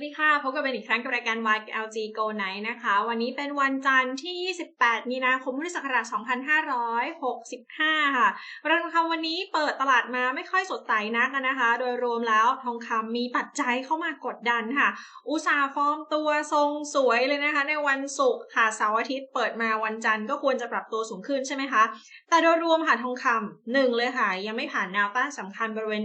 วัสดีค่ะพบกันเป็นอีกครั้งกับรายการ YLG Go Night นะคะ วันนี้เป็นวันจันทร์ที่ 28 มีนาคมพุทธศักราช 2565 ค่ะราคาทองคำวันนี้เปิดตลาดมาไม่ค่อยสดใสนักนะคะ โดยรวมแล้วทองคำมีปัจจัยเข้ามากดดันค่ะ อุตสาห์ฟอร์มตัวทรงสวยเลยนะคะ ในวันศุกร์ค่ะเสาร์อาทิตย์เปิดมาวันจันทร์ก็ควรจะปรับตัวสูงขึ้นใช่ไหมคะ แต่โดยรวมค่ะทองคำหนึ่งเลยค่ะ ยังไม่ผ่านแนวต้านสำคัญบริเวณ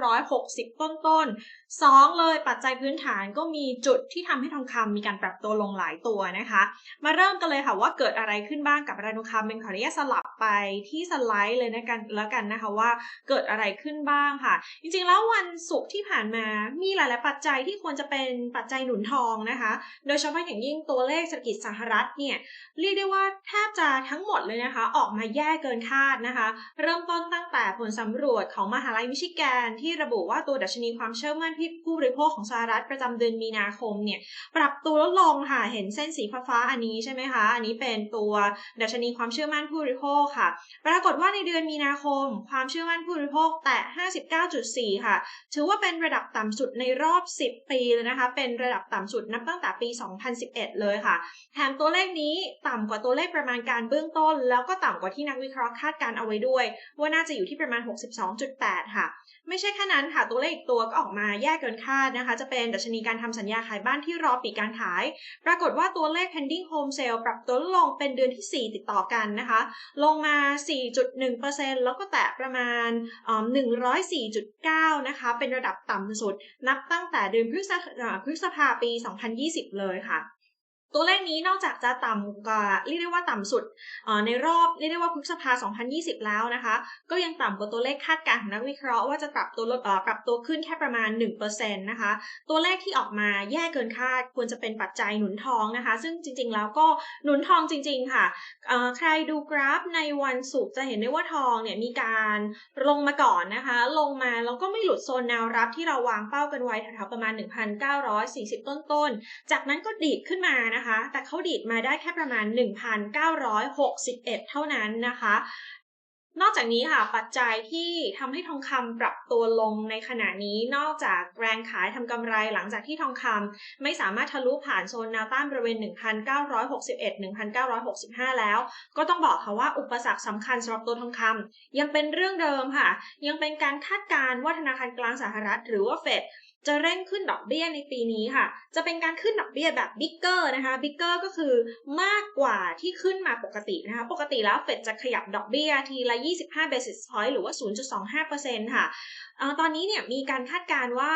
1,960 ต้นๆสองเลยปัจจัยพื้นฐานก็มีจุดที่ทำให้ทองคำมีการปรับตัวลงหลายตัวนะคะ มาเริ่มกันเลยค่ะว่าเกิดอะไรขึ้นบ้างกับราคาทองคำเป็นขออนุญาตสลับไปที่สไลด์เลยนะกันแล้วกันนะคะว่าเกิดอะไรขึ้นบ้างค่ะ จริงๆแล้ววันศุกร์ที่ผ่านมามีหลายๆปัจจัยที่ควรจะเป็นปัจจัยหนุนทองนะคะ โดยเฉพาะอย่างยิ่งตัวเลขเศรษฐกิจสหรัฐเนี่ยเรียกได้ว่าแทบจะทั้งหมดเลยนะคะ ออกมาแย่เกินคาดนะคะ เริ่มต้นตั้งแต่ผลสำรวจของมหาลัยมิชิแกน ที่ระบุว่าตัวดัชนีความเชื่อมั่นผู้บริโภคของสหรัฐประจำเดือนมีนาคมเนี่ยปรับตัวลดลงค่ะเห็นเส้นสีฟ้าอันนี้ใช่ไหมคะ อันนี้เป็นตัวดัชนีความเชื่อมั่นผู้บริโภคค่ะ ปรากฏว่าในเดือนมีนาคม ความเชื่อมั่นผู้บริโภคแตะ 59.4 ค่ะ ถือว่าเป็นระดับต่ำสุดในรอบ 10 ปีเลยนะคะ เป็นระดับต่ำสุดนับตั้งแต่ปี 2011 เลยค่ะ แถมตัวเลขนี้ต่ำกว่าตัวเลขประมาณการเบื้องต้น แล้วก็ต่ำกว่าที่นักวิเคราะห์คาดการเอาไว้ด้วย ว่าน่าจะอยู่ที่ประมาณ 62.8 ค่ะ ไม่ใช่แค่นั้นค่ะ ตัวเลขอีกตัวก็ออกมาแย่เกินคาดนะคะ จะเป็นดัชนีการทำสัญญาขายบ้านที่รอปิดการขาย ปรากฏว่าตัวเลข pending home sale ปรับตัวลงเป็นเดือนที่ 4 ติดต่อกันนะคะ ลงมา 4.1%แล้วก็แตะประมาณ 104.9 นะคะ เป็นระดับต่ำสุด นับตั้งแต่เดือนพฤษพฤษภาปี 2020 เลยค่ะ ตัวเลขนี้นอกจากจะต่ำกว่าเรียกได้ว่าต่ำสุดในรอบเรียกได้ว่าพฤษภา 2020 แล้วนะคะ ก็ยังต่ำกว่าตัวเลขคาดการณ์ของนักวิเคราะห์ว่าจะปรับตัวลดปรับตัวขึ้นแค่ประมาณ 1%นะคะ ตัวเลขที่ออกมาแย่เกินคาดควรจะเป็นปัจจัยหนุนทองนะคะ ซึ่งจริงๆแล้วก็หนุนทองจริง ๆ ค่ะ ใครดูกราฟในวันศุกร์จะเห็นได้ว่าทองเนี่ยมีการลงมาก่อนนะคะ ลงมาแล้วก็ไม่หลุดโซนแนวรับที่เราวางเป้ากันไว้แถวๆประมาณ 1,940 ต้นๆ จากนั้นก็ดีดขึ้นมานะคะแต่เขาดีดมาได้แค่ประมาณ 1,961 เท่านั้นนะคะ นอกจากนี้ค่ะปัจจัยที่ทำให้ทองคำปรับตัวลงในขณะนี้นอกจากแรงขายทำกำไรหลังจากที่ทองคำไม่สามารถทะลุผ่านโซนแนวต้านบริเวณ 1,961-1,965 แล้ว ก็ต้องบอกค่ะว่าอุปสรรคสำคัญสำหรับตัวทองคำยังเป็นเรื่องเดิมค่ะ ยังเป็นการคาดการณ์ว่าธนาคารกลางสหรัฐ หรือว่าเฟด จะเร่งขึ้นดอกเบี้ยในปีนี้ค่ะ จะเป็นการขึ้นดอกเบี้ยแบบบิ๊กเกอร์นะคะบิ๊กเกอร์ก็คือมากกว่าที่ขึ้นมาปกตินะคะ ปกติแล้วเฟดจะขยับดอกเบี้ยทีละ 25 basis point หรือว่า 0.25%ค่ะ ตอนนี้เนี่ยมีการคาดการณ์ว่า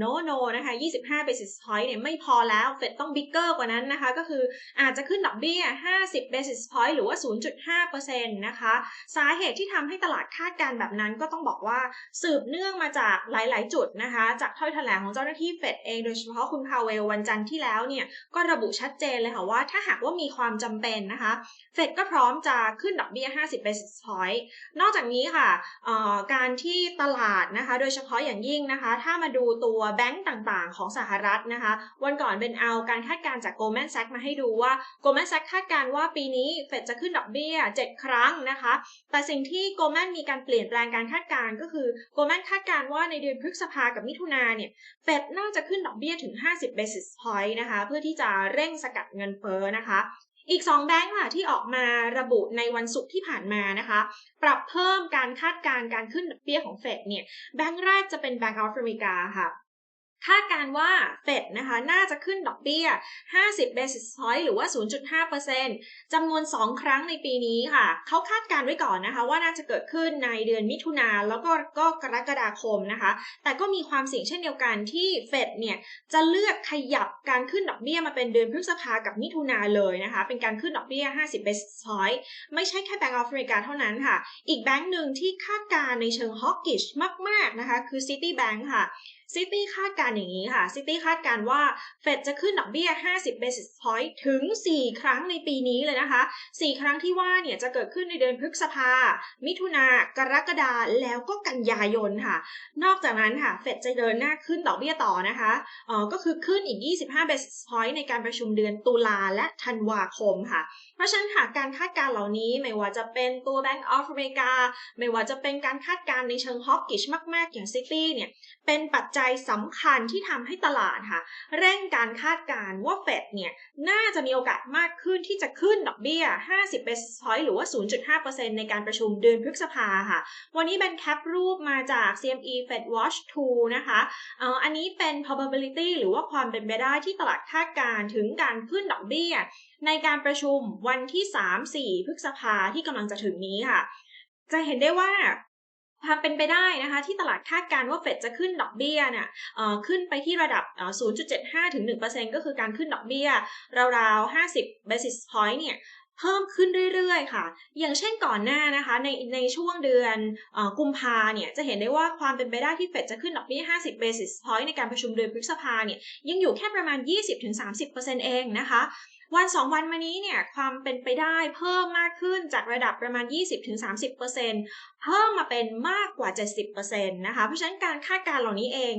no no นะคะ 25 basis point เนี่ยไม่พอแล้วเฟดต้องบิ๊กเกอร์กว่านั้นนะคะ ก็คืออาจจะขึ้นดอกเบี้ย 50 basis point หรือว่า 0.5%นะคะ สาเหตุที่ทำให้ตลาดคาดการณ์แบบนั้นก็ต้องบอกว่าสืบเนื่องมาจากหลาย ๆ จุดนะคะ จากถ้อยแถลงของเจ้าหน้าที่เฟดเองโดยเฉพาะคุณพาเวลวันจันทร์ที่แล้วเนี่ย ก็ระบุชัดเจนเลยค่ะว่าถ้าหากว่ามีความจำเป็นนะคะเฟดก็พร้อมจะขึ้นดอกเบี้ย 50 basis point นอกจากนี้ค่ะการที่ตลาดนะคะ โดยเฉพาะอย่างยิ่งนะคะ ถ้ามาดูตัวแบงก์ต่างๆ ของสหรัฐนะคะ วันก่อนเป็นเอาการคาดการณ์จาก Goldman Sachs มาให้ดูว่า Goldman Sachs คาดการณ์ว่าปีนี้เฟดจะขึ้นดอกเบี้ย 7 ครั้งนะคะ แต่สิ่งที่ Goldman มีการเปลี่ยนแปลงการคาดการณ์ก็คือ Goldman คาดการณ์ว่าในเดือนพฤษภากับมิถุนาเนี่ยเฟดน่าจะขึ้นดอกเบี้ยถึง 50 basis point นะคะ เพื่อที่จะเร่งสกัดเงินเฟ้อนะคะ อีก 2 แบงค์ค่ะที่ออกมาระบุในวันศุกร์ที่ผ่านมานะคะ ปรับเพิ่มการคาดการณ์การขึ้นดอกเบี้ยของเฟดเนี่ยแบงค์แรกจะเป็นแบงก์ออฟอเมริกาค่ะ คาดการว่าเฟดนะคะน่าจะขึ้นดอกเบี้ย 50 basis point หรือว่า 0.5%จำนวน 2 ครั้งในปีนี้ค่ะ เขาคาดการไว้ก่อนนะคะ ว่าน่าจะเกิดขึ้นในเดือนมิถุนาแล้วก็ก็กรกฎาคมนะคะ แต่ก็มีความเสี่ยงเช่นเดียวกันที่เฟดเนี่ยจะเลือกขยับการขึ้นดอกเบี้ยมาเป็นเดือนพฤษภากับมิถุนาเลยนะคะ เป็นการขึ้นดอกเบี้ย 50 basis point ไม่ใช่แค่ Bank of America เท่านั้นค่ะ อีกแบงก์หนึ่งที่คาดการในเชิงฮอกกิชมากๆนะคะคือ Citibank ค่ะ ซิตี้คาดการอย่างนี้ค่ะซิตี้คาดการว่าเฟดจะขึ้นดอกเบี้ย 50 basis point ถึง 4 ครั้งในปีนี้เลยนะคะ 4 ครั้งที่ว่าเนี่ยจะเกิดขึ้นในเดือนพฤษภา มิถุนากรกฎาแล้วก็กันยายนค่ะ นอกจากนั้นค่ะเฟดจะเดินหน้าขึ้นดอกเบี้ยต่อนะคะเออก็คือขึ้นอีก 25 basis point ในการประชุมเดือนตุลาและธันวาคมค่ะ เพราะฉะนั้นค่ะการคาดการเหล่านี้ไม่ว่าจะเป็นตัว Bank of America ไม่ว่าจะเป็นการคาดการในเชิงฮอกกิชมาก ๆ อย่างซิตี้เนี่ยเป็นปัจจัยสำคัญที่ทำให้ตลาดค่ะ เร่งการคาดการณ์ว่าเฟดเนี่ย น่าจะมีโอกาสมากขึ้นที่จะขึ้นดอกเบี้ย 50 basis point หรือว่า 0.5%ในการประชุมเดือนพฤษภาค่ะ วันนี้เป็นแคปรูปมาจาก CME Fed Watch 2 นะคะอันนี้เป็น probability หรือว่าความเป็นไปได้ที่ตลาดคาดการณ์ถึงการขึ้นดอกเบี้ย ในการประชุมวันที่ 3-4 พฤษภาที่กำลังจะถึงนี้ค่ะ จะเห็นได้ว่า ความเป็นไปได้นะคะที่ตลาดคาดการว่าเฟดจะขึ้นดอกเบี้ยเนี่ยขึ้นไปที่ระดับ 0.75 ถึง 1%ก็คือการขึ้นดอกเบี้ย ราวๆ 50 basis point เนี่ยเพิ่มขึ้นเรื่อยๆ ค่ะ อย่างเช่นก่อนหน้านะคะ ในในช่วงเดือนอกุมภาเนี่ยจะเห็นได้ว่าความเป็นไปได้ที่เฟดจะขึ้นดอกเบี้ย 50 basis point ในการประชุมเดือนพฤษภาเนี่ยยังอยู่แค่ประมาณ 20-30%เองนะคะ วันสองวันมานี้เนี่ยความเป็นไปได้เพิ่มมากขึ้นจากระดับประมาณ 20-30%เพิ่มมาเป็นมากกว่า 70%นะคะ เพราะฉะนั้นการคาดการณ์เหล่านี้เอง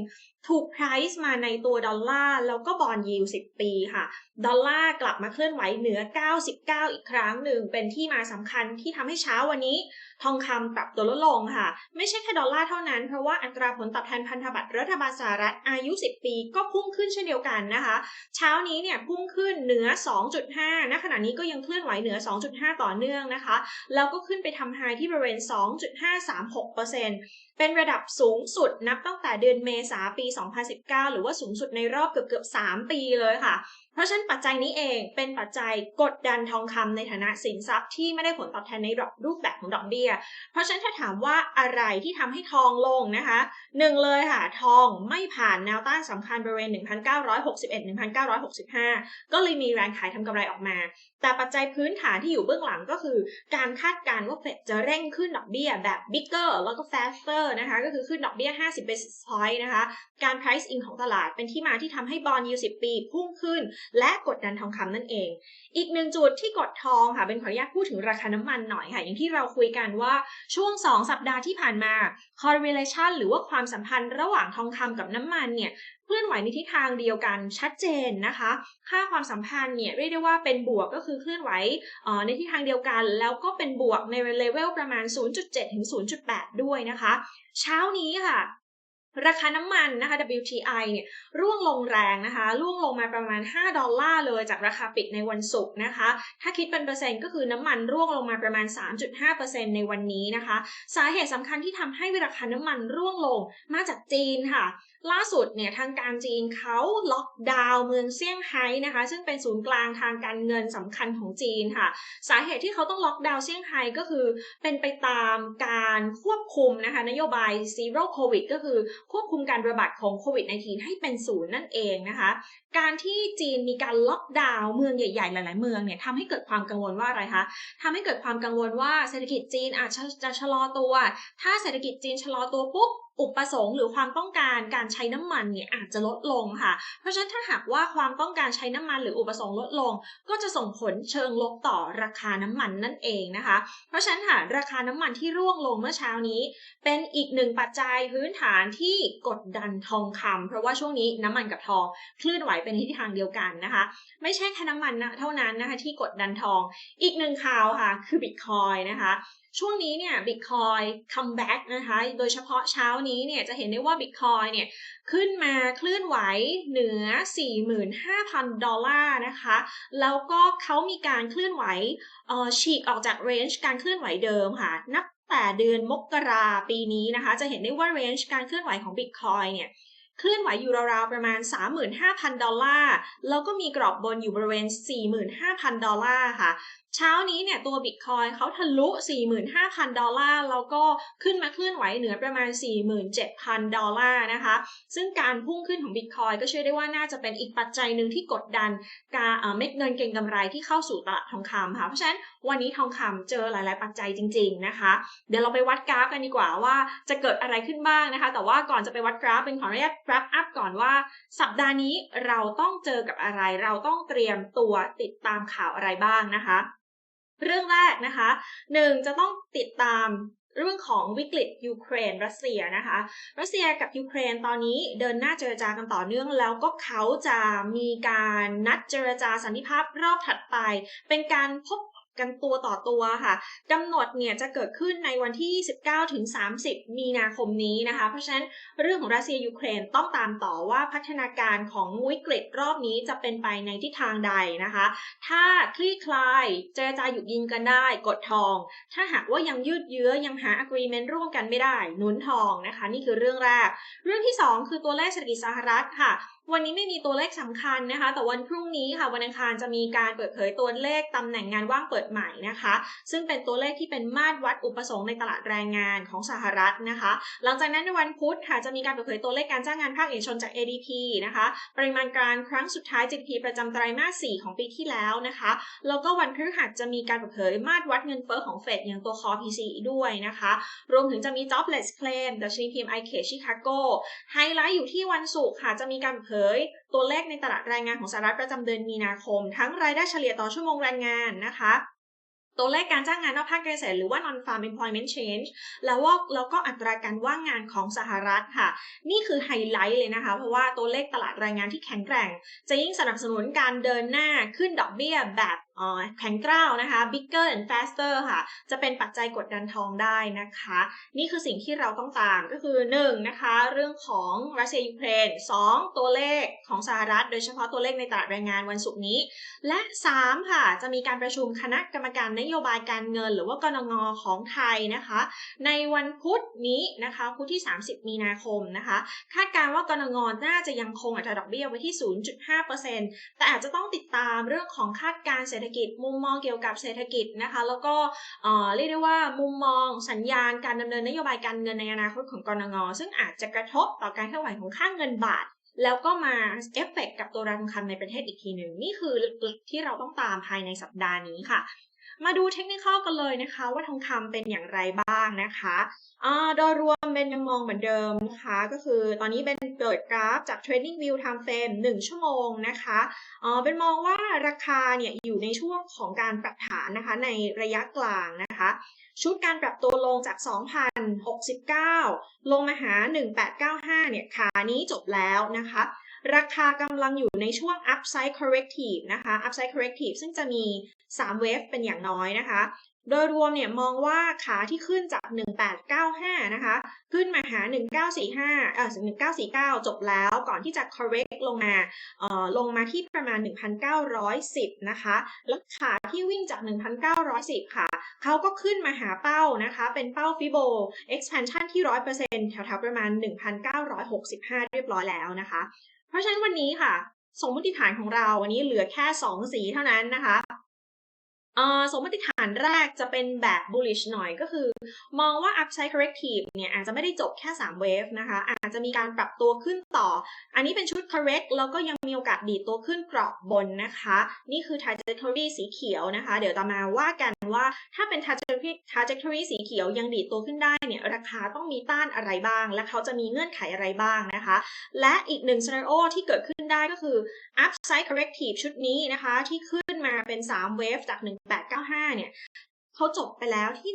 ถูก price มาในตัวดอลลาร์แล้วก็บอลยิว10 ปีค่ะ ดอลลาร์กลับมาเคลื่อนไหวเหนือ 99 อีกครั้งหนึ่ง เป็นที่มาสำคัญที่ทำให้เช้าวันนี้ ทองคำปรับตัวลดลงค่ะ ไม่ใช่แค่ดอลลาร์เท่านั้น เพราะว่าอัตราผลตอบแทนพันธบัตรรัฐบาลสหรัฐอายุ 10 ปี ก็พุ่งขึ้นเช่นเดียวกันนะคะ เช้านี้เนี่ยพุ่งขึ้นเหนือ 2.5ณขณะนี้ก็ยังเคลื่อนไหวเหนือ 2.5 ต่อเนื่องนะคะ แล้วก็ขึ้นไปทำไฮที่บริเวณ 2.536%เป็นระดับสูงสุดนับตั้งแต่เดือนเมษาปี2019 หรือว่าสูงสุดในรอบเกือบเกือบ3ปีเลยค่ะ ราะฉะนั้นปัจจัยนี้เองเป็นปัจจัยกดดันทองคำในฐานะสินทรัพย์ที่ไม่ได้ผลตอบแทนในรูปแบบของดอกเบี้ย เพราะฉะนั้นถ้าถามว่าอะไรที่ทำให้ทองลงนะคะหนึ่งเลยค่ะ ทองไม่ผ่านแนวต้านสำคัญบริเวณ 1,961-1,965 ก็เลยมีแรงขายทำกำไรออกมา แต่ปัจจัยพื้นฐานที่อยู่เบื้องหลังก็คือ การคาดการณ์ว่าเฟดจะเร่งขึ้นดอกเบี้ยแบบ bigger แล้วก็ faster นะคะก็คือขึ้นดอกเบี้ย 50 basis point นะคะการ price in ของตลาดเป็นที่มาที่ทำให้บอลยู10 ปีพุ่งขึ้นและกดดันทองคำนั่นเอง อีกหนึ่งจุดที่กดทองค่ะเป็นขออนุญาตพูดถึงราคาน้ำมันหน่อยค่ะ อย่างที่เราคุยกันว่าช่วง 2 สัปดาห์ที่ผ่านมา correlation หรือว่าความสัมพันธ์ระหว่างทองคำกับน้ำมันเนี่ยเคลื่อนไหวในทิศทางเดียวกันชัดเจนนะคะ ค่าความสัมพันธ์เนี่ยเรียกได้ว่าเป็นบวกก็คือเคลื่อนไหวในทิศทางเดียวกัน แล้วก็เป็นบวกในเลเวลประมาณ 0.7 ถึง 0.8 ด้วยนะคะ เช้านี้ค่ะ ราคาน้ำมันนะคะ WTI เนี่ยร่วงลงแรงนะคะร่วงลงมาประมาณ 5 ดอลลาร์เลยจากราคาปิดในวันศุกร์นะคะ ถ้าคิดเป็นเปอร์เซ็นต์ก็คือน้ำมันร่วงลงมาประมาณ 3.5%ในวันนี้นะคะ สาเหตุสำคัญที่ทำให้ราคาน้ำมันร่วงลงมาจากจีนค่ะล่าสุดเนี่ยทางการจีนเขาล็อกดาวน์เมืองเซี่ยงไฮ้นะคะ ซึ่งเป็นศูนย์กลางทางการเงินสำคัญของจีนค่ะ สาเหตุที่เขาต้องล็อกดาวน์เซี่ยงไฮ้ก็คือ เป็นไปตามการควบคุมนะคะนโยบาย zero covid ก็คือควบคุมการระบาดของโควิด -19 ให้เป็นศูนย์นั่นเองนะคะ การที่จีนมีการล็อกดาวน์เมืองใหญ่ๆ หลาย ๆ เมืองเนี่ยทำให้เกิดความกังวลว่าอะไรคะทำให้เกิดความกังวลว่าเศรษฐกิจจีนอาจจะชะลอตัว ถ้าเศรษฐกิจจีนชะลอตัวปุ๊บอุปสงค์หรือความต้องการการใช้น้ำมันเนี่ยอาจจะลดลงค่ะ เพราะฉะนั้นถ้าหากว่าความต้องการใช้น้ำมันหรืออุปสงค์ลดลง ก็จะส่งผลเชิงลบต่อราคาน้ำมันนั่นเองนะคะ เพราะฉะนั้นค่ะราคาน้ำมันที่ร่วงลงเมื่อเช้านี้ เป็นอีกหนึ่งปัจจัยพื้นฐานที่กดดันทองคำเพราะว่าช่วงนี้น้ำมันกับทองคลื่นไหวเป็นทิศทางเดียวกันนะคะ ไม่ใช่แค่น้ำมันนะเท่านั้นนะคะที่กดดันทอง อีกหนึ่งข่าวค่ะคือบิตคอยนะคะช่วงนี้เนี่ยบิตคอยคัมแบ็กนะคะ โดยเฉพาะเช้านี้เนี่ยจะเห็นได้ว่าบิตคอยเนี่ยขึ้นมาเคลื่อนไหวเหนือ 45,000 ดอลลาร์นะคะ แล้วก็เขามีการเคลื่อนไหวฉีกออกจากเรนจ์การเคลื่อนไหวเดิมค่ะ นับแต่เดือนมกราปีนี้นะคะ จะเห็นได้ว่าเรนจ์การเคลื่อนไหวของบิตคอยเนี่ยเคลื่อนไหวอยู่ราวๆประมาณ 35,000 ดอลลาร์ แล้วก็มีกรอบบนอยู่บริเวณ 45,000 ดอลลาร์ค่ะเช้านี้เนี่ยตัวบิตคอยเขาทะลุ 45,000 ดอลลาร์ แล้วก็ขึ้นมาเคลื่อนไหวเหนือประมาณ 47,000 ดอลลาร์นะคะ ซึ่งการพุ่งขึ้นของบิตคอยก็เชื่อได้ว่าน่าจะเป็นอีกปัจจัยหนึ่งที่กดดันการเม็ดเงินเก็งกำไรที่เข้าสู่ตลาดทองคำค่ะ เพราะฉะนั้นวันนี้ทองคำเจอหลาย ๆ ปัจจัยจริง ๆ นะคะ เดี๋ยวเราไปวัดกราฟกันดีกว่าว่าจะเกิดอะไรขึ้นบ้างนะคะ แต่ว่าก่อนจะไปวัดกราฟเป็นขออนุญาตกราฟอัพก่อนว่า สัปดาห์นี้เราต้องเจอกับอะไร เราต้องเตรียมตัวติดตามข่าวอะไรบ้างนะคะ เรื่องแรกนะคะหนึ่งจะต้องติดตามเรื่องของวิกฤตยูเครนรัสเซียนะคะ รัสเซียกับยูเครนตอนนี้เดินหน้าเจรจากันต่อเนื่องแล้วก็เขาจะมีการนัดเจรจาสันติภาพรอบถัดไป เป็นการพบ กันตัวต่อตัวค่ะกำหนดเนี่ยจะเกิดขึ้นในวันที่19ถึง 30 มีนาคมนี้นะคะ เพราะฉะนั้นเรื่องของรัสเซียยูเครนต้องตามต่อว่าพัฒนาการของวิกฤตรอบนี้จะเป็นไปในทิศทางใดนะคะ ถ้าคลี่คลายเจรจาหยุดยิงกันได้กดทอง ถ้าหากว่ายังยืดเยื้อยังหา agreement ร่วมกันไม่ได้หนุนทองนะคะ นี่คือเรื่องแรก เรื่องที่ 2 คือตัวเลขเศรษฐกิจสหรัฐค่ะ วันนี้ไม่มีตัวเลขสำคัญนะคะ แต่วันพรุ่งนี้ค่ะวันอังคารจะมีการเปิดเผยตัวเลขตำแหน่งงานว่างเปิดใหม่นะคะ ซึ่งเป็นตัวเลขที่เป็นมาตรวัดอุปสงค์ในตลาดแรงงานของสหรัฐนะคะ หลังจากนั้นในวันพุธค่ะจะมีการเปิดเผยตัวเลขการจ้างงานภาคเอกชนจาก ADP นะคะ ปริมาณการครั้งสุดท้าย GDP ประจำไตรมาส 4 ของปีที่แล้วนะคะ แล้วก็วันพฤหัสจะมีการเปิดเผยมาตรวัดเงินเฟ้อของเฟดอย่างตัว Core PCE ด้วยนะคะ รวมถึงจะมี Jobless Claim ดัชนี PMI เขตชิคาโกไฮไลท์อยู่ที่วันศุกร์ค่ะจะมีการเผยตัวเลขในตลาดแรงงานของสหรัฐประจำเดือนมีนาคม ทั้งรายได้เฉลี่ยต่อชั่วโมงแรงงานนะคะ ตัวเลขการจ้างงานนอกภาคเกษตรหรือว่า non farm employment change แล้วว่าแล้วก็อัตราการว่างงานของสหรัฐค่ะ นี่คือไฮไลท์เลยนะคะ เพราะว่าตัวเลขตลาดแรงงานที่แข็งแกร่ง จะยิ่งสนับสนุนการเดินหน้าขึ้นดอกเบี้ยแบบ แข็งกร้าวนะคะ bigger and faster ค่ะ จะเป็นปัจจัยกดดันทองได้นะคะ นี่คือสิ่งที่เราต้องตามก็คือ 1. นะคะ เรื่องของรัสเซียยูเครน 2. ตัวเลขของสหรัฐ โดยเฉพาะตัวเลขในตลาดแรงงานวันศุกร์นี้ และ 3. ค่ะ จะมีการประชุมคณะกรรมการนโยบายการเงิน หรือว่ากรงงของไทยนะคะ ในวันพุธนี้นะคะพุธที่ 30 มีนาคมนะคะ คาดการณ์ว่ากรงงน่าจะยังคงอัตราดอกเบี้ยไว้ที่ 0.5%แต่อาจจะต้องติดตามเรื่องของคาดการเศรษฐกิจ มุมมองเกี่ยวกับเศรษฐกิจนะคะ แล้วก็เรียกได้ว่ามุมมองสัญญาณการดำเนินนโยบายการเงินในอนาคตของกรงงซึ่งอาจจะกระทบต่อการเคลื่อนไหวของค่างเงินบาท แล้วก็มาเอฟเฟกกับตัวราคาทองคำในประเทศอีกทีหนึ่งนี่คือที่เราต้องตามภายในสัปดาห์นี้ค่ะ มาดูเทคนิคกันเลยนะคะ ว่าทองคำเป็นอย่างไรบ้างนะคะโดยรวมเป็นยังมองเหมือนเดิมนะคะก็คือตอนนี้เป็นเปิดกราฟจาก Trading View Time Frame 1 ชั่วโมงนะคะเป็นมองว่าราคาเนี่ยอยู่ในช่วงของการปรับฐานนะคะในระยะกลางนะคะชุดการปรับตัวลงจาก 2,069 ลงมาหา 1895 เนี่ยขานี้จบแล้วนะคะ ราคากำลังอยู่ในช่วง upside corrective นะคะ upside corrective ซึ่งจะมี 3 เวฟเป็นอย่างน้อยนะคะ โดยรวมเนี่ยมองว่าขาที่ขึ้นจาก 1895 นะคะ ขึ้นมาหา 1945เอ่อ1949 จบแล้วก่อนที่จะ correct ลงมาเอ่อลงมาที่ประมาณ 1910 นะคะ แล้วขาที่วิ่งจาก 1910 ค่ะเขาก็ขึ้นมาหาเป้านะคะ เป็นเป้าฟิโบ expansion ที่ 100%แถวๆประมาณ 1965 เรียบร้อยแล้วนะคะ เพราะฉะนั้นวันนี้ค่ะ สมมติฐานของเราวันนี้เหลือแค่ 2 สีเท่านั้นนะคะสมมติฐานแรกจะเป็นแบบ bullish หน่อยก็คือ มองว่า upside corrective เนี่ยอาจจะไม่ได้จบแค่ 3 wave นะคะ อาจจะมีการปรับตัวขึ้นต่อ อันนี้เป็นชุด correct แล้วก็ยังมีโอกาสดีดตัวขึ้นกรอบบนนะคะ นี่คือ trajectory สีเขียวนะคะ เดี๋ยวต่อมาว่ากันว่าถ้าเป็น trajectory trajectory สีเขียวยังดีดตัวขึ้นได้เนี่ยราคาต้องมีต้านอะไรบ้าง และเขาจะมีเงื่อนไขอะไรบ้างนะคะ และอีกหนึ่ง scenario ที่เกิดขึ้นได้ก็คือ upside corrective ชุดนี้นะคะที่ขึ้นมาเป็น 3 wave จาก 1895 เนี่ยเขาจบไปแล้วที่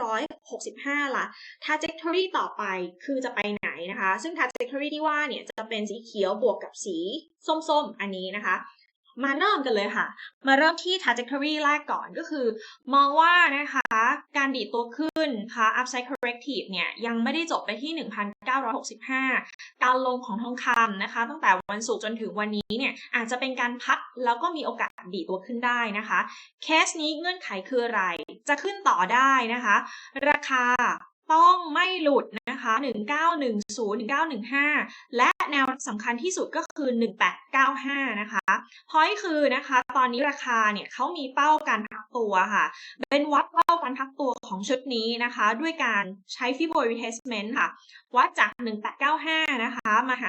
1,965 ล่ะ trajectory ต่อไปคือจะไปไหนนะคะ ซึ่ง trajectory ที่ว่าเนี่ยจะเป็นสีเขียวบวกกับสีส้มๆ อันนี้นะคะ มาเริ่มกันเลยค่ะ มาเริ่มที่ trajectory แรกก่อนก็คือ มองว่านะคะ การดีดตัวขึ้นค่ะ upside corrective เนี่ย ยังไม่ได้จบไปที่ 1,965 การลงของทองคำนะคะ ตั้งแต่วันศุกร์จนถึงวันนี้เนี่ย อาจจะเป็นการพักแล้วก็มีโอกาสดีดตัวขึ้นได้นะคะ เคสนี้เงื่อนไขคืออะไร จะขึ้นต่อได้นะคะ ราคาต้องไม่หลุด นะคะ 1910 1915 และแนวสำคัญที่สุดก็คือ 1895 นะคะพอยคือนะคะ ตอนนี้ราคาเนี่ยเขามีเป้าการพักตัวค่ะ เป็นวัดว่าการพักตัวของชุดนี้นะคะ ด้วยการใช้ Fibo retracement ค่ะ วัดจาก 1895 นะคะ มาหา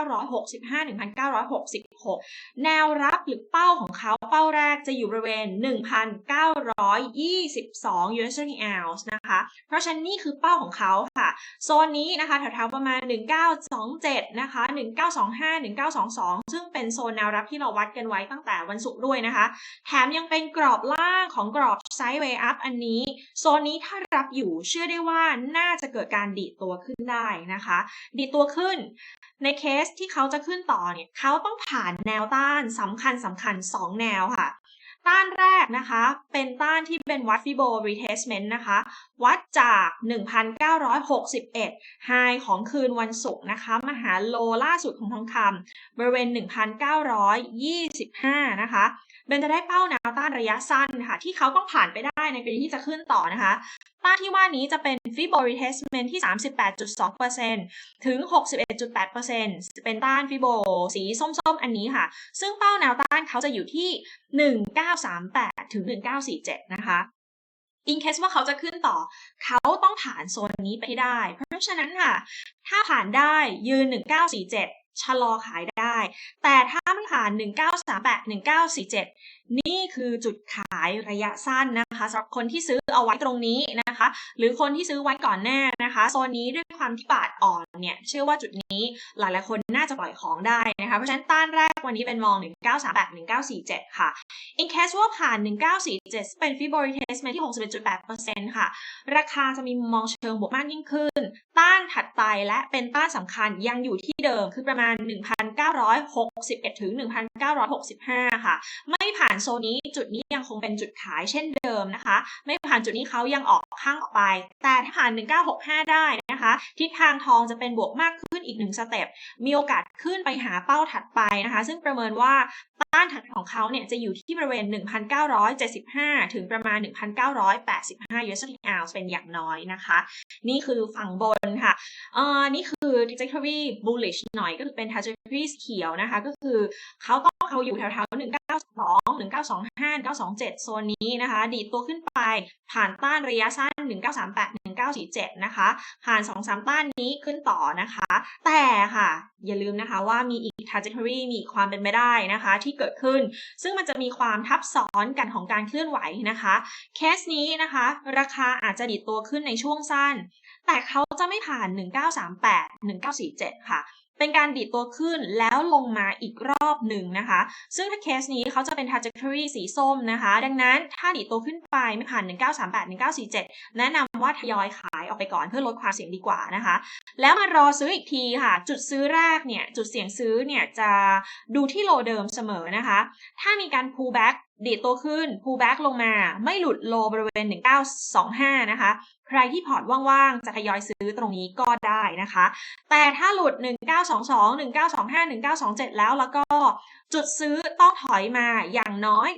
1965 1966 แนวรับหรือเป้าของเขาเป้าแรกจะอยู่บริเวณ 1,922 US ounce นะคะ เพราะฉะนั้นนี่คือเป้าของเขาค่ะ โซนนี้นะคะแถวๆประมาณ 1927 นะคะ 1925 1922 ซึ่งเป็นโซนแนวรับที่เราวัดกันไว้ตั้งแต่วันศุกร์ด้วยนะคะ แถมยังเป็นกรอบล่างของกรอบไซด์เวย์อัพอันนี้โซนนี้ถ้ารับอยู่เชื่อได้ว่าน่าจะเกิดการดีดตัวขึ้นได้นะคะ ดีดตัวขึ้น ในเคสที่เขาจะขึ้นต่อเนี่ยเขาต้องผ่านแนวต้านสำคัญสำคัญ 2 แนวค่ะ ต้านแรกนะคะ เป็นต้านที่เป็นวัดฟิโบ retracement นะคะ วัดจาก 1,961 high ของคืนวันศุกร์นะคะมาหาโลล่าสุดของทองคำบริเวณ 1,925 นะคะ เบนจะได้เป้าแนวต้านระยะสั้นค่ะ ที่เขาต้องผ่านไปได้ในปีที่จะขึ้นต่อนะคะต้านที่ว่านี้จะเป็น Fibo retracement ที่ 38.2%ถึง 61.8%เป็นต้าน Fibo สีส้มๆ อันนี้ค่ะ ซึ่งเป้าแนวต้านเขาจะอยู่ที่ 1938 ถึง 1947 นะคะอินเคสว่าเขาจะขึ้นต่อ เขาต้องผ่านโซนนี้ไปได้ เพราะฉะนั้นค่ะ ถ้าผ่านได้ยืน 1947 ชะลอขายได้ แต่ถ้า ผ่าน 1938 1947 นี่คือจุดขายระยะสั้นนะคะสำหรับคนที่ซื้อเอาไว้ตรงนี้นะคะ หรือคนที่ซื้อไว้ก่อนหน้านะคะโซนนี้ด้วยความที่บาทอ่อนเนี่ยเชื่อว่าจุดนี้หลายๆคนน่าจะปล่อยของได้นะคะ เพราะฉะนั้นต้านแรกวันนี้เป็นมอง 1938 1947 ค่ะ in case ว่าผ่าน 1947 เป็น Fibonacci retracement ที่ 61.8%ค่ะ ราคาจะมีมุมมองเชิงบวกมากยิ่งขึ้น ต้านถัดไปและเป็นต้านสำคัญยังอยู่ที่เดิมคือประมาณ 1,961ถึง1,965 ค่ะ ไม่ผ่านโซนนี้จุดนี้ยังคงเป็นจุดขายเช่นเดิมนะคะ ไม่านจุดนี้เขายังออกข้างออกไป แต่ถ้าผ่าน 1965 ได้นะคะ ทิศทางทองจะเป็นบวกมากขึ้นอีกหนึ่งสเต็ป มีโอกาสขึ้นไปหาเป้าถัดไปนะคะ ซึ่งประเมินว่าต้านถัดของเขาเนี่ยจะอยู่ที่บริเวณ 1,975 ถึงประมาณ 1,985 US ounce เป็นอย่างน้อยนะคะ นี่คือฝั่งบนค่ะเอ่อนี่คือ trajectory bullish หน่อยก็คือเป็น trajectory เขียวนะคะ ก็คือเขาต้องเขาอยู่แถวๆ1922 1925 1927 โซนนี้นะคะ ดีดตัวขึ้นไปผ่านต้านระยะสั้น 1938 1947 นะคะ ผ่าน 2-3 ต้านนี้ขึ้นต่อนะคะ แต่ค่ะ อย่าลืมนะคะว่ามีอีก trajectory มีความเป็นไปได้นะคะ ที่เกิดขึ้น ซึ่งมันจะมีความทับซ้อนกันของการเคลื่อนไหวนะคะ เคสนี้นะคะ ราคาอาจจะดีดตัวขึ้นในช่วงสั้น แต่เขาจะไม่ผ่าน 1938 1947 ค่ะ เป็นการดีดตัวขึ้นแล้วลงมาอีกรอบหนึ่งนะคะ ซึ่งถ้าเคสนี้เขาจะเป็น trajectory สีส้มนะคะ ดังนั้นถ้าดีดตัวขึ้นไปไม่ผ่าน 1938 1947 แนะนำว่าทยอยขายออกไปก่อนเพื่อลดความเสี่ยงดีกว่านะคะ แล้วมารอซื้ออีกทีค่ะ จุดซื้อแรกเนี่ย จุดเสี่ยงซื้อเนี่ยจะดูที่โลเดิมเสมอนะคะ ถ้ามีการ pull back ดีดตัวขึ้น pull back ลงมา ไม่หลุดโลบริเวณ 1925 นะคะ ใครที่พอร์ตว่างๆ จะทยอยซื้อตรงนี้ก็ได้นะคะ แต่ถ้าหลุด 1922 1925 1927 แล้วแล้วก็จุดซื้อต้องถอยมาอย่างน้อย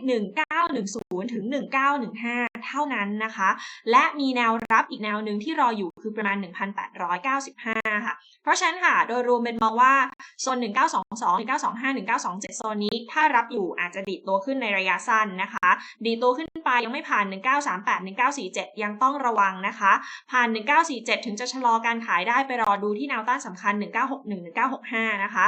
1910 ถึง 1915 เท่านั้นนะคะ และมีแนวรับอีกแนวหนึ่งที่รออยู่คือประมาณ 1895 ค่ะ เพราะฉะนั้นค่ะ โดยรวมเป็นมองว่าโซน 1922 1925 1927 โซนนี้ถ้ารับอยู่อาจจะดีดตัวขึ้นในระยะสั้นนะคะ ดีดตัวขึ้นไปยังไม่ผ่าน 1938 1947 ยังต้องระวังนะคะ ผ่าน 1947 ถึงจะชะลอการขายได้ไปรอดูที่แนวต้านสำคัญ 1961 1965 นะคะ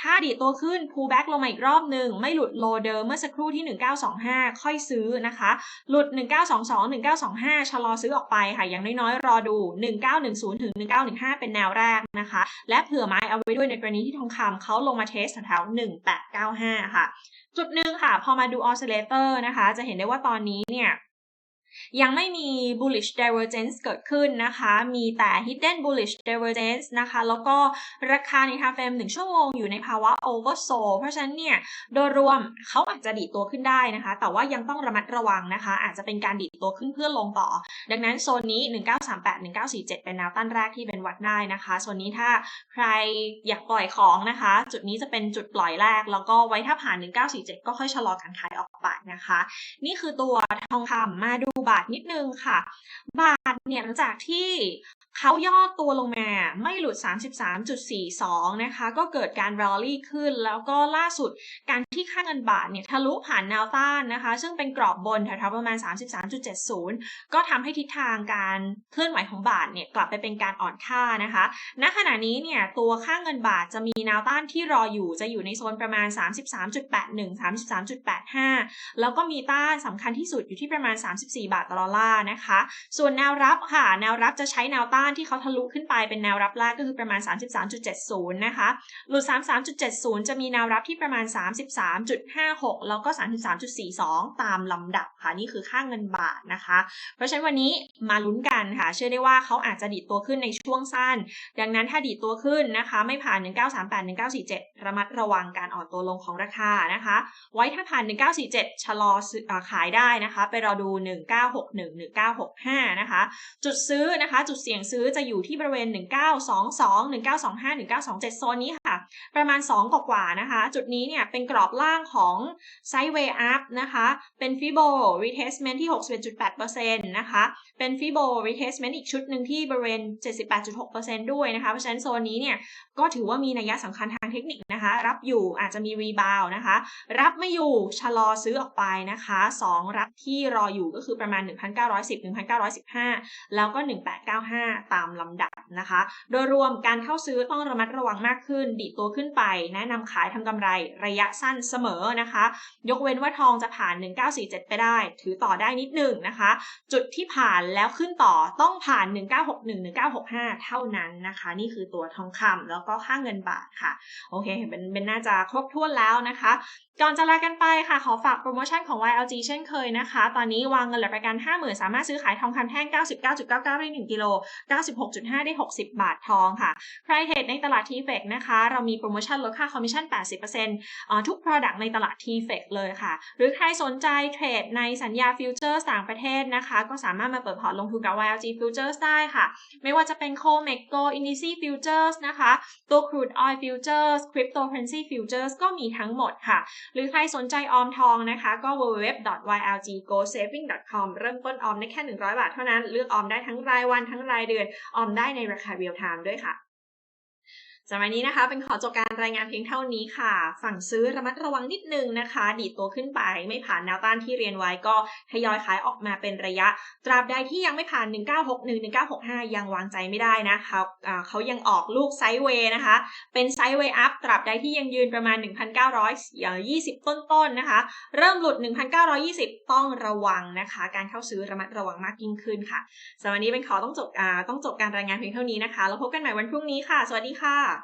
ถ้าดีดตัวขึ้น pull back ลงมาอีกรอบหนึ่งไม่หลุดโลเดิมเมื่อสักครู่ที่ 1925 ค่อยซื้อนะคะ หลุด 1922 1925 ชะลอซื้อออกไปค่ะ อย่างน้อยๆ รอดู 1910 ถึง 1915 เป็นแนวแรกนะคะ และเผื่อไม้เอาไว้ด้วยในกรณีที่ทองคำเขาลงมาเทสแถวๆ1895 ค่ะ จุดหนึ่งค่ะ พอมาดูออสซิเลเตอร์นะคะ จะเห็นได้ว่าตอนนี้เนี่ย ยังไม่มี bullish divergence เกิดขึ้นนะคะ มีแต่ hidden bullish divergence นะคะ แล้วก็ราคาใน time frame 1ชั่วโมงอยู่ในภาวะ oversold เพราะฉะนั้นเนี่ย โดยรวมเขาอาจจะดีดตัวขึ้นได้นะคะ แต่ว่ายังต้องระมัดระวังนะคะ อาจจะเป็นการดีดตัวขึ้นเพื่อลงต่อ ดังนั้นโซนนี้ 1938 1947 เป็นแนวต้านแรกที่เป็นวัดได้นะคะโซนนี้ถ้าใครอยากปล่อยของนะคะ จุดนี้จะเป็นจุดปล่อยแรก แล้วก็ไว้ถ้าผ่าน 1947 ก็ค่อยชะลอการขายออกไปนะคะ นี่คือตัวทองคำมาดูบาทนิดนึงค่ะ บาทเนี่ยหลังจากที่ เขาย่อตัวลงมาไม่หลุด 33.42 นะคะ ก็เกิดการ rally ขึ้น แล้วก็ล่าสุดการที่ค่าเงินบาทเนี่ยทะลุผ่านแนวต้านนะคะ ซึ่งเป็นกรอบบนแถวๆประมาณ 33.70 ก็ทำให้ทิศทางการเคลื่อนไหวของบาทเนี่ยกลับไปเป็นการอ่อนค่านะคะ ณ ขณะนี้เนี่ยตัวค่าเงินบาทจะมีแนวต้านที่รออยู่ จะอยู่ในโซนประมาณ 33.81 33.85 แล้วก็มีต้านสำคัญที่สุดอยู่ที่ประมาณ 34 บาทต่อดอลลาร์นะคะ ส่วนแนวรับค่ะ แนวรับจะใช้แนวต้านานที่เขาทะลุขึ้นไปเป็นแนวรับแรกก็คือประมาณ 33.70 นะคะ หลุด 33.70 จะมีแนวรับที่ประมาณ 33.56 แล้วก็ 33.42 ตามลำดับค่ะ นี่คือค่าเงินบาทนะคะ เพราะฉะนั้นวันนี้มาลุ้นกันค่ะ เชื่อได้ว่าเขาอาจจะดีดตัวขึ้นในช่วงสั้น ดังนั้นถ้าดีดตัวขึ้นนะคะ ไม่ผ่าน 1938 1947 ระมัดระวังการอ่อนตัวลงของราคานะคะ ไว้ถ้าผ่าน 1947 ชะลอออาขายได้นะคะ ไปรอดู 1961 1965 นะคะ จุดซื้อนะคะ จุดเสี่ยงซื้อจะอยู่ที่บริเวณ 1922 1925 1927 โซนนี้ค่ะ ประมาณ 2 กว่าๆนะคะ จุดนี้เนี่ยเป็นกรอบล่างของไซด์เวย์อัพนะคะ เป็นฟิโบ retestment ที่ 61.8%นะคะ เป็นฟิโบ retestment อีกชุดหนึ่งที่บริเวณ 78.6%ด้วยนะคะ เพราะฉะนั้นโซนนี้เนี่ยก็ถือว่ามีนัยสำคัญทางเทคนิคนะคะ รับอยู่อาจจะมีรีบาวนะคะ รับไม่อยู่ชะลอซื้อออกไปนะคะ 2 รับที่รออยู่ก็คือประมาณ 1,910 1,915 แล้วก็ 1895ตามลำดับนะคะ โดยรวมการเข้าซื้อต้องระมัดระวังมากขึ้น ดีตัวขึ้นไป แนะนำขายทำกำไรระยะสั้นเสมอนะคะ ยกเว้นว่าทองจะผ่าน 1947 ไปได้ ถือต่อได้นิดหนึ่งนะคะ จุดที่ผ่านแล้วขึ้นต่อต้องผ่าน 1961 1965 เท่านั้นนะคะ นี่คือตัวทองคำแล้วก็ค่าเงินบาทค่ะ โอเคเป็นเป็นน่าจะครบถ้วนแล้วนะคะก่อนจะลากันไปค่ะ ขอฝากโปรโมชั่นของ YLG เช่นเคยนะคะ ตอนนี้วางเงินหลักประกัน 50,000 สามารถซื้อขายทองคำแท่ง 99.99 ได้ 1 กิโล96.5 ได้ 60 บาททองค่ะ ใครเทรดในตลาด TFX นะคะ เรามีโปรโมชั่นลดค่าคอมมิชชั่น 80%ทุก Product ในตลาด TFX เลยค่ะ หรือใครสนใจเทรดในสัญญาฟิวเจอร์ต่างประเทศนะคะ ก็สามารถมาเปิดพอร์ตลงทุนกับ YLG Futures ได้ค่ะ ไม่ว่าจะเป็น COMEX Go Indice Futures นะคะ ตัว Crude Oil Futures Cryptocurrency Futures ก็มีทั้งหมดค่ะ หรือใครสนใจออมทองนะคะ ก็ www.ylgosaving.com เริ่มต้นออมได้แค่ 100 บาทเท่านั้น เลือกออมได้ทั้งรายวันทั้งรายเดือนออมได้ในราคา real time ด้วยค่ะ สำหรับนี้นะคะเป็นขอจบการรายงานเพียงเท่านี้ค่ะฝั่งซื้อระมัดระวังนิดนึงนะคะ ดีดตัวขึ้นไปไม่ผ่านแนวต้านที่เรียนไว้ก็ทยอยขายออกมาเป็นระยะ ตราบใดที่ยังไม่ผ่าน 1961 1965 ยังวางใจไม่ได้นะคะะเขายังออกลูกไซด์เวย์นะคะ เป็นไซด์เวย์อัพตราบใดที่ยังยืนประมาณ 1,920 ต้นๆนนะคะ เริ่มหลุด 1,920 ต้องระวังนะคะ การเข้าซื้อระมัดระวังมากยิ่งขึ้นค่ะสำหรับนี้เป็นขอต้องจบต้องจบการรายงานเพียงเท่านี้นะคะ แล้วพบกันใหม่วันพรุ่งนี้ค่ะ สวัสดีค่ะ